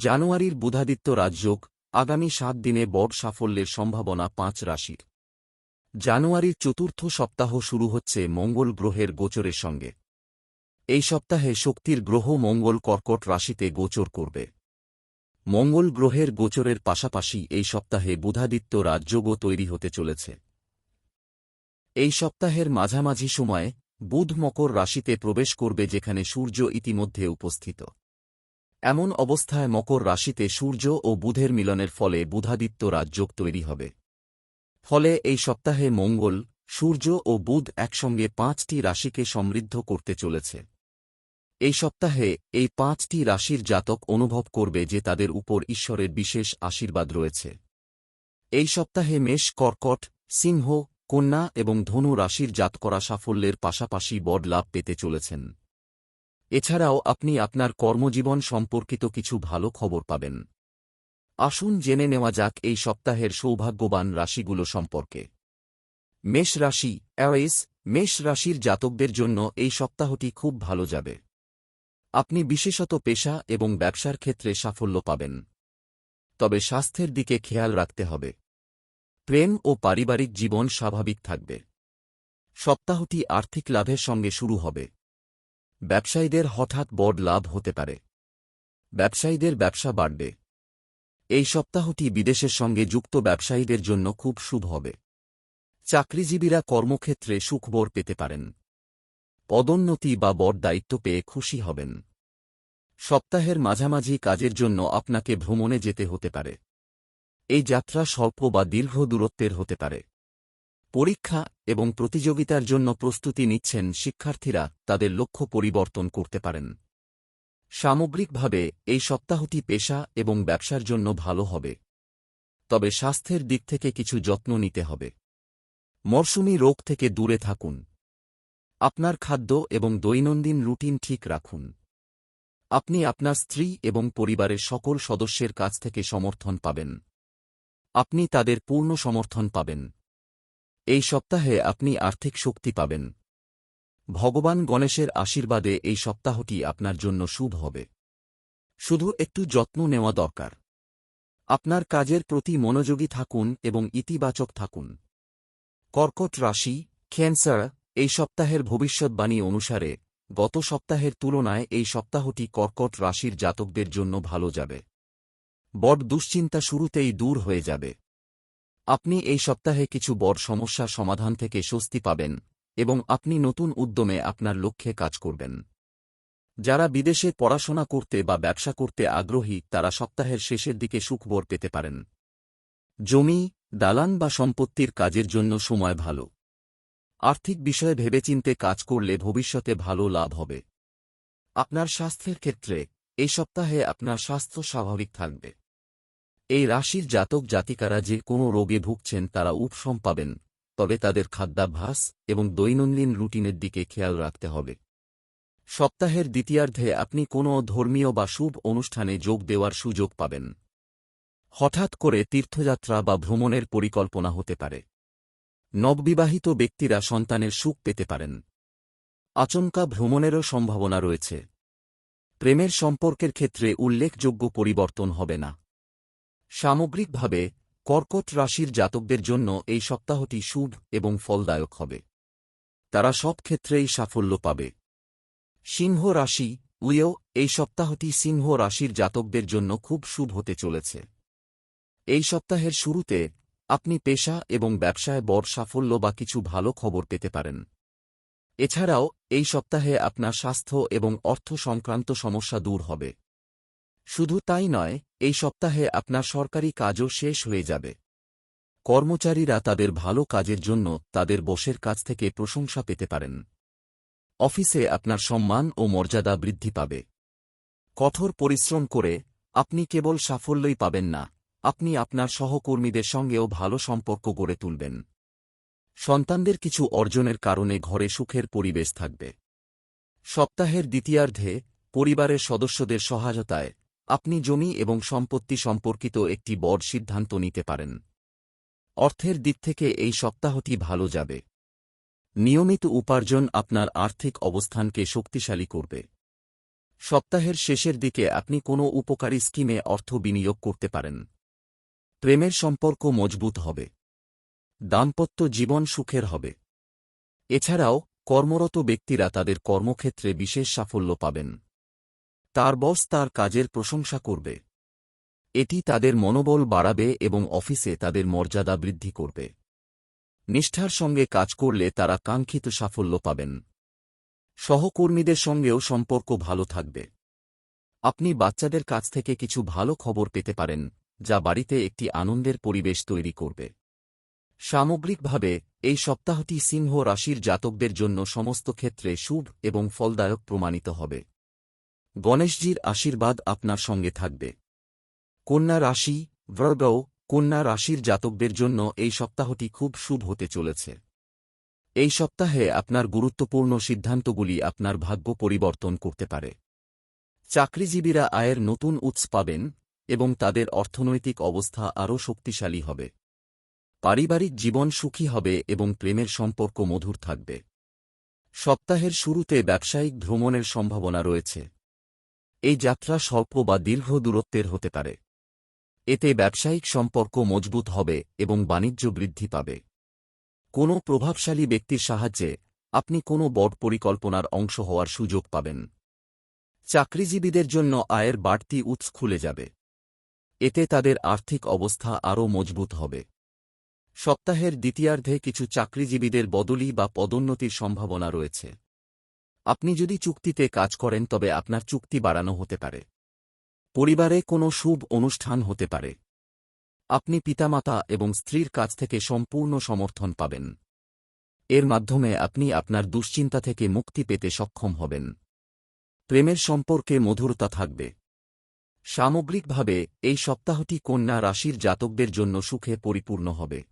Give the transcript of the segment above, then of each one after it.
জানুয়ারির বুধাদিত্য রাজযোগ আগামী সাত দিনে বড় সাফল্যের সম্ভাবনা পাঁচ রাশির। জানুয়ারির চতুর্থ সপ্তাহ শুরু হচ্ছে মঙ্গল গ্রহের গোচরের সঙ্গে। এই সপ্তাহে শক্তির গ্রহ মঙ্গল কর্কট রাশিতে গোচর করবে। মঙ্গল গ্রহের গোচরের পাশাপাশি এই সপ্তাহে বুধাদিত্য রাজযোগও তৈরি হতে চলেছে। এই সপ্তাহের মাঝামাঝি সময়ে বুধ মকর রাশিতে প্রবেশ করবে যেখানে সূর্য ইতিমধ্যে উপস্থিত। এমন অবস্থায় মকর রাশিতে সূর্য ও বুধের মিলনের ফলে বুধাদিত্য রাজযোগ তৈরি হবে। ফলে এই সপ্তাহে মঙ্গল, সূর্য ও বুধ একসঙ্গে পাঁচটি রাশিকে সমৃদ্ধ করতে চলেছে। এই সপ্তাহে এই পাঁচটি রাশির জাতক অনুভব করবে যে তাদের উপর ঈশ্বরের বিশেষ আশীর্বাদ রয়েছে। এই সপ্তাহে মেষ, কর্কট, সিংহ, কন্যা এবং ধনু রাশির জাত করা সাফল্যের পাশাপাশি বড লাভ পেতে চলেছেন। এছাড়াও আপনি আপনার কর্মজীবন সম্পর্কিত কিছু ভালো খবর পাবেন। আসুন জেনে নেওয়া যাক এই সপ্তাহের সৌভাগ্যবান রাশিগুলো সম্পর্কে। মেষ রাশি অ্যাওয়েস মেষ রাশির জাতকদের জন্য এই সপ্তাহটি খুব ভালো যাবে। আপনি বিশেষত পেশা এবং ব্যবসার ক্ষেত্রে সাফল্য পাবেন। তবে স্বাস্থ্যের দিকে খেয়াল রাখতে হবে। প্রেম ও পারিবারিক জীবন স্বাভাবিক থাকবে। সপ্তাহটি আর্থিক লাভের সঙ্গে শুরু হবে। ব্যবসায়ীদের হঠাৎ বড় লাভ হতে পারে। ব্যবসায়ীদের ব্যবসা বাড়বে। এই সপ্তাহটি বিদেশের সঙ্গে যুক্ত ব্যবসায়ীদের জন্য খুব শুভ হবে। চাকরিজীবীরা কর্মক্ষেত্রে সুখবর পেতে পারেন। পদোন্নতি বা বড় দায়িত্ব পেয়ে খুশি হবেন। সপ্তাহের মাঝামাঝি কাজের জন্য আপনাকে ভ্রমণে যেতে হতে পারে। এই যাত্রা স্বল্প বা দীর্ঘ দূরত্বের হতে পারে। পরীক্ষা এবং প্রতিযোগিতার জন্য প্রস্তুতি নিচ্ছেন শিক্ষার্থীরা তাদের লক্ষ্য পরিবর্তন করতে পারেন। সামগ্রিকভাবে, এই সপ্তাহটি পেশা এবং ব্যবসার জন্য ভালো হবে। তবে স্বাস্থ্যের দিক থেকে কিছু যত্ন নিতে হবে। মরশুমি রোগ থেকে দূরে থাকুন। আপনার খাদ্য এবং দৈনন্দিন রুটিন ঠিক রাখুন। আপনি আপনার স্ত্রী এবং পরিবারের সকল সদস্যের কাছ থেকে সমর্থন পাবেন। আপনি তাদের পূর্ণ সমর্থন পাবেন। এই সপ্তাহে আপনি আর্থিক শক্তি পাবেন। ভগবান গণেশের আশীর্বাদে এই সপ্তাহটি আপনার জন্য শুভ হবে। শুধু একটু যত্ন নেওয়া দরকার। আপনার কাজের প্রতি মনোযোগী থাকুন এবং ইতিবাচক থাকুন। কর্কট রাশি, ক্যান্সার, এই সপ্তাহের ভবিষ্যৎবাণী অনুসারে গত সপ্তাহের তুলনায় এই সপ্তাহটি কর্কট রাশির জাতকদের জন্য ভালো যাবে। বট দুশ্চিন্তা শুরুতেই দূর হয়ে যাবে। আপনি এই সপ্তাহে কিছু বড় সমস্যার সমাধান থেকে স্বস্তি পাবেন এবং আপনি নতুন উদ্যমে আপনার লক্ষ্যে কাজ করবেন। যারা বিদেশে পড়াশোনা করতে বা ব্যবসা করতে আগ্রহী, তারা সপ্তাহের শেষের দিকে সুখবর পেতে পারেন। জমি, দালান বা সম্পত্তির কাজের জন্য সময় ভালো। আর্থিক বিষয়ে ভেবেচিন্তে কাজ করলে ভবিষ্যতে ভালো লাভ হবে। আপনার স্বাস্থ্যের ক্ষেত্রে এই সপ্তাহে আপনার স্বাস্থ্য স্বাভাবিক থাকবে। এই রাশির জাতক জাতিকারা যে কোনো রোগে ভুগছেন তারা উপশম পাবেন, তবে তাদের খাদ্যাভ্যাস এবং দৈনন্দিন রুটিনের দিকে খেয়াল রাখতে হবে। সপ্তাহের দ্বিতীয়ার্ধে আপনি কোনো ধর্মীয় বা শুভ অনুষ্ঠানে যোগ দেওয়ার সুযোগ পাবেন। হঠাৎ করে তীর্থযাত্রা বা ভ্রমণের পরিকল্পনা হতে পারে। নববিবাহিত ব্যক্তিরা সন্তানের সুখ পেতে পারেন। আচমকা ভ্রমণেরও সম্ভাবনা রয়েছে। প্রেমের সম্পর্কের ক্ষেত্রে উল্লেখযোগ্য পরিবর্তন হবে না। সামগ্রিকভাবে, কর্কট রাশির জাতকদের জন্য এই সপ্তাহটি শুভ এবং ফলদায়ক হবে। তারা সব ক্ষেত্রেই সাফল্য পাবে। সিংহ রাশি উয়েও এই সপ্তাহটি সিংহ রাশির জাতকদের জন্য খুব শুভ হতে চলেছে। এই সপ্তাহের শুরুতে, আপনি পেশা এবং ব্যবসায় বড় সাফল্য বা কিছু ভালো খবর পেতে পারেন। এছাড়াও, এই সপ্তাহে আপনার স্বাস্থ্য এবং অর্থ সংক্রান্ত সমস্যা দূর হবে। শুধু তাই নয়, এই সপ্তাহে আপনার সরকারি কাজও শেষ হয়ে যাবে। কর্মচারীরা তাদের ভালো কাজের জন্য তাদের বসের কাছ থেকে প্রশংসা পেতে পারেন। অফিসে আপনার সম্মান ও মর্যাদা বৃদ্ধি পাবে। কঠোর পরিশ্রম করে আপনি কেবল সাফল্যই পাবেন না, আপনি আপনার সহকর্মীদের সঙ্গেও ভালো সম্পর্ক গড়ে তুলবেন। সন্তানদের কিছু অর্জনের কারণে ঘরে সুখের পরিবেশ থাকবে। সপ্তাহের দ্বিতীয়ার্ধে পরিবারের সদস্যদের সহায়তায় আপনি জমি এবং সম্পত্তি সম্পর্কিত একটি বড় সিদ্ধান্ত নিতে পারেন। অর্থের দিক থেকে এই সপ্তাহটি ভালো যাবে। নিয়মিত উপার্জন আপনার আর্থিক অবস্থানকে শক্তিশালী করবে। সপ্তাহের শেষের দিকে আপনি কোনো উপকারী স্কিমে অর্থ বিনিয়োগ করতে পারেন। প্রেমের সম্পর্ক মজবুত হবে। দাম্পত্য জীবন সুখের হবে। এছাড়াও কর্মরত ব্যক্তিরা তাদের কর্মক্ষেত্রে বিশেষ সাফল্য পাবেন। তার বস তার কাজের প্রশংসা করবে। এটি তাদের মনোবল বাড়াবে এবং অফিসে তাদের মর্যাদা বৃদ্ধি করবে। নিষ্ঠার সঙ্গে কাজ করলে তারা কাঙ্ক্ষিত সাফল্য পাবেন। সহকর্মীদের সঙ্গেও সম্পর্ক ভালো থাকবে। আপনি বাচ্চাদের কাছ থেকে কিছু ভালো খবর পেতে পারেন, যা বাড়িতে একটি আনন্দের পরিবেশ তৈরি করবে। সামগ্রিকভাবে, এই সপ্তাহটি সিংহ রাশির জাতকদের জন্য সমস্ত ক্ষেত্রে শুভ এবং ফলদায়ক প্রমাণিত হবে। গণেশজির আশীর্বাদ আপনার সঙ্গে থাকবে। কন্যা রাশি ব্রগৌ কন্যা রাশির জাতকদের জন্য এই সপ্তাহটি খুব শুভ হতে চলেছে। এই সপ্তাহে আপনার গুরুত্বপূর্ণ সিদ্ধান্তগুলি আপনার ভাগ্য পরিবর্তন করতে পারে। চাকরিজীবীরা আয়ের নতুন উৎস পাবেন এবং তাদের অর্থনৈতিক অবস্থা আরও শক্তিশালী হবে। পারিবারিক জীবন সুখী হবে এবং প্রেমের সম্পর্ক মধুর থাকবে। সপ্তাহের শুরুতে ব্যবসায়িক ভ্রমণের সম্ভাবনা রয়েছে। এই যাত্রা স্বল্প বা দীর্ঘ দূরত্বের হতে পারে। এতে ব্যবসায়িক সম্পর্ক মজবুত হবে এবং বাণিজ্য বৃদ্ধি পাবে। কোনো প্রভাবশালী ব্যক্তির সাহায্যে আপনি কোনো বড় পরিকল্পনার অংশ হওয়ার সুযোগ পাবেন। চাকরিজীবীদের জন্য আয়ের বাড়তি উৎস খুলে যাবে। এতে তাদের আর্থিক অবস্থা আরও মজবুত হবে। সপ্তাহের দ্বিতীয়ার্ধে কিছু চাকরিজীবীদের বদলি বা পদোন্নতির সম্ভাবনা রয়েছে। আপনি যদি চুক্তিতে কাজ করেন তবে আপনার চুক্তি বাড়ানো হতে পারে। পরিবারে কোনো শুভ অনুষ্ঠান হতে পারে। আপনি পিতামাতা এবং স্ত্রীর কাছ থেকে সম্পূর্ণ সমর্থন পাবেন। এর মাধ্যমে আপনি আপনার দুশ্চিন্তা থেকে মুক্তি পেতে সক্ষম হবেন। প্রেমের সম্পর্কে মধুরতা থাকবে। সামগ্রিকভাবে, এই সপ্তাহটি কন্যা রাশির জাতকদের জন্য সুখে পরিপূর্ণ হবে।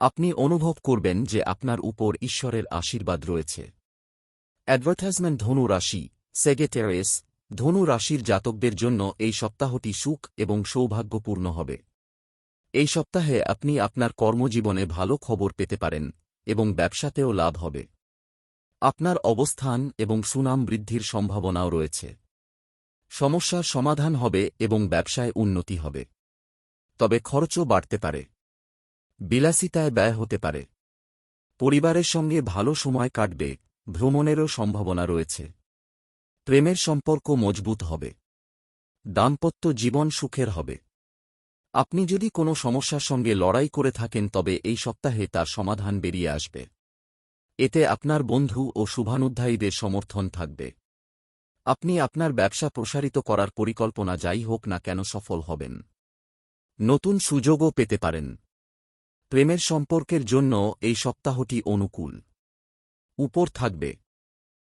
আপনি অনুভব করবেন যে আপনার উপর ঈশ্বরের আশীর্বাদ রয়েছে। অ্যাডভার্টাইজমেন্ট ধনু রাশি সেগেটেরিয়াস ধনু রাশির জাতকদের জন্য এই সপ্তাহটি সুখ এবং সৌভাগ্যপূর্ণ হবে। এই সপ্তাহে আপনি আপনার কর্মজীবনে ভালো খবর পেতে পারেন এবং ব্যবসাতেও লাভ হবে। আপনার অবস্থান এবং সুনাম বৃদ্ধির সম্ভাবনাও রয়েছে। সমস্যার সমাধান হবে এবং ব্যবসায় উন্নতি হবে। তবে খরচও বাড়তে পারে। বিলাসিতায় ব্যয় হতে পারে। পরিবারের সঙ্গে ভালো সময় কাটবে। ভ্রমণেরও সম্ভাবনা রয়েছে। প্রেমের সম্পর্ক মজবুত হবে। দাম্পত্য জীবন সুখের হবে। আপনি যদি কোনো সমস্যার সঙ্গে লড়াই করে থাকেন, তবে এই সপ্তাহে তার সমাধান বেরিয়ে আসবে। এতে আপনার বন্ধু ও শুভানুধ্যায়ীদের সমর্থন থাকবে। আপনি আপনার ব্যবসা প্রসারিত করার পরিকল্পনা যাই হোক না কেন সফল হবেন। নতুন সুযোগও পেতে পারেন। প্রেমের সম্পর্কের জন্য এই সপ্তাহটি অনুকূল। উপর থাকবে।